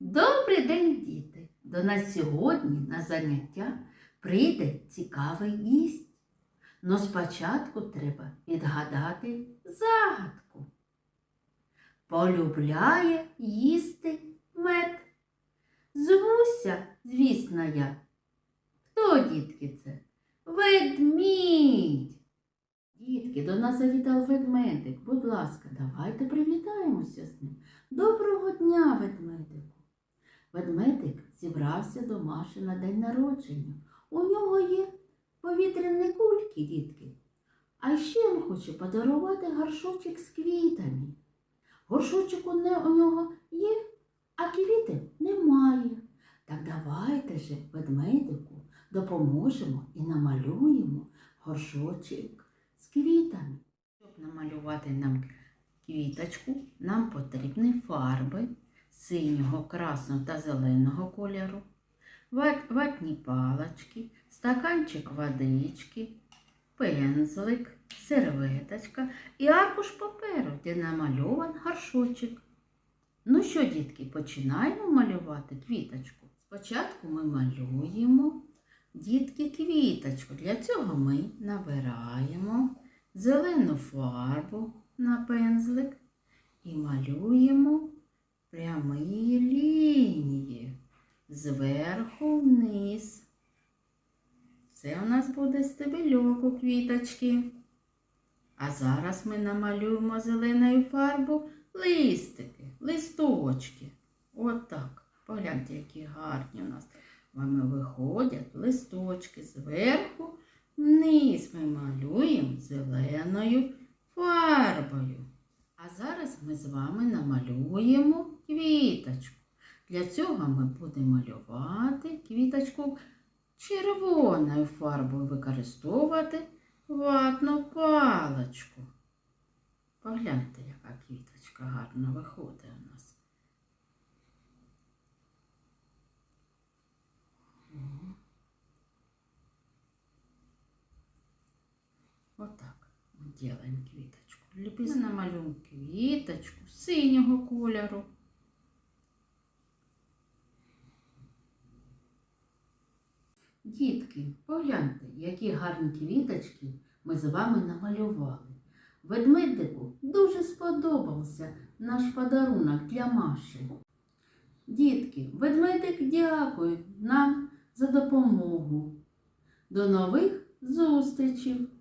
Добрий день, діти! До нас сьогодні на заняття прийде цікавий гість. Но спочатку треба відгадати загадку. Полюбляє їсти мед. Звуся, звісно, я. Хто, дітки, це? Ведмідь. Дітки, до нас завітав ведмедик. Будь ласка, давайте привітаємося з ним. Доброго дня, ведмедику. Ведмедик зібрався до Маші на день народження. У нього є повітряні кульки, дітки. А ще він хоче подарувати горшочок з квітами. Горшочок у нього є, а квіти немає. Так давайте же ведмедику допоможемо і намалюємо горшочок з квітами. Щоб намалювати нам квіточку, нам потрібні фарби синього, красного та зеленого кольору, ватні палочки, стаканчик водички, пензлик, серветочка і аркуш паперу, де намальован горшочок. Ну що, дітки, починаємо малювати квіточку. Спочатку ми малюємо дітки квіточку. Для цього ми набираємо зелену фарбу на пензлик і малюємо прямі лінії зверху вниз. Це у нас буде стебельок у квіточки. А зараз ми намалюємо зеленою фарбою листики, листочки. Отак. Погляньте, які гарні у нас вами виходять листочки зверху вниз ми малюємо зеленою фарбою. А зараз ми з вами намалюємо квіточку. Для цього ми будемо малювати квіточку червоною фарбою, використовувати ватну паличку. Погляньте, яка квіточка гарно виходить у нас. Отак ми делаем квіточку. Ліпимо намалюємо квіточку синього кольору. Дітки, погляньте, які гарні квіточки ми з вами намалювали. Ведмедику дуже сподобався наш подарунок для Маші. Дітки, ведмедик дякує нам за допомогу. До нових зустрічей!